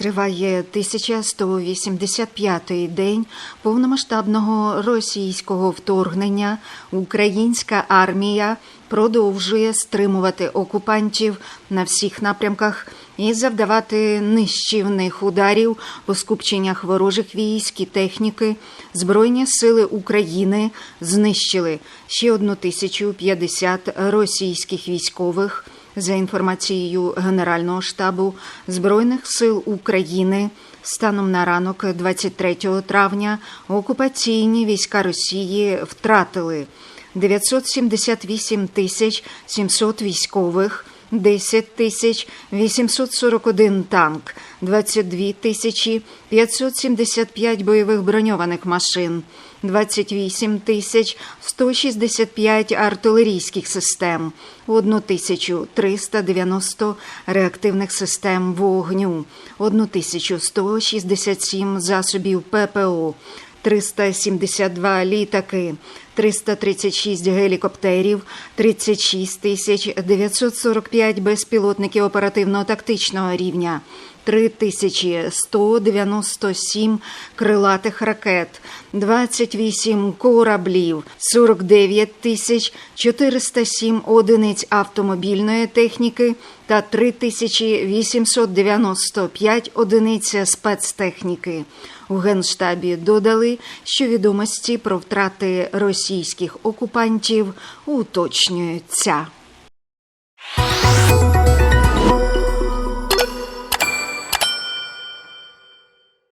Триває 1185-й день повномасштабного російського вторгнення. Українська армія продовжує стримувати окупантів на всіх напрямках і завдавати нищівних ударів по скупченнях ворожих військ і техніки. Збройні сили України знищили ще 1050 російських військових. За інформацією Генерального штабу Збройних сил України, станом на ранок 23 травня окупаційні війська Росії втратили 978 тисяч 700 військових, 10 тисяч 841 танк, 22 тисячі 575 бойових броньованих машин, 28 тисяч 165 артилерійських систем, 1390 реактивних систем вогню, 1167 засобів ППО, 372 літаки, 336 гелікоптерів, 36 тисяч 945 безпілотників оперативно-тактичного рівня, 3197 крилатих ракет, 28 кораблів, 49 тисяч 407 одиниць автомобільної техніки та 3895 одиниць спецтехніки. У Генштабі додали, що відомості про втрати російських окупантів уточнюються.